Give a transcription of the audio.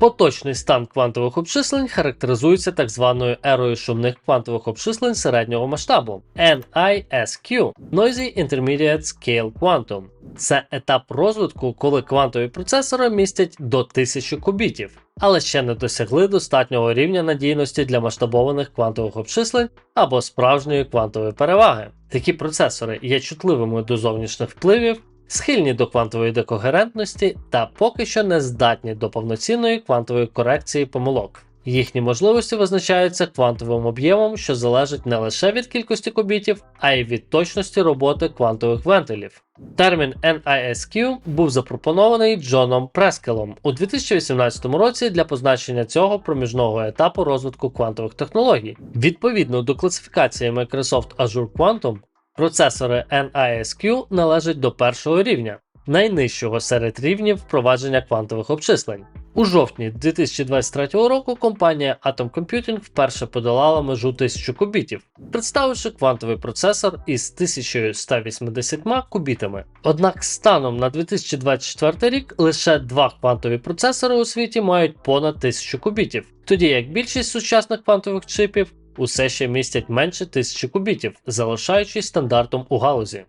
Поточний стан квантових обчислень характеризується так званою ерою шумних квантових обчислень середнього масштабу NISQ Noisy Intermediate Scale Quantum. Це етап розвитку, коли квантові процесори містять до 1000 кубітів, але ще не досягли достатнього рівня надійності для масштабованих квантових обчислень або справжньої квантової переваги. Такі процесори є чутливими до зовнішніх впливів, схильні до квантової декогерентності та поки що не здатні до повноцінної квантової корекції помилок. Їхні можливості визначаються квантовим об'ємом, що залежить не лише від кількості кубітів, а й від точності роботи квантових вентилів. Термін NISQ був запропонований Джоном Прескелом у 2018 році для позначення цього проміжного етапу розвитку квантових технологій. Відповідно до класифікації Microsoft Azure Quantum, процесори NISQ належать до першого рівня, найнижчого серед рівнів впровадження квантових обчислень. У жовтні 2023 року компанія Atom Computing вперше подолала межу 1000 кубітів, представивши квантовий процесор із 1180 кубітами. Однак станом на 2024 рік лише два квантові процесори у світі мають понад 1000 кубітів, тоді як більшість сучасних квантових чипів усе ще містять менше тисячі кубітів, залишаючись стандартом у галузі.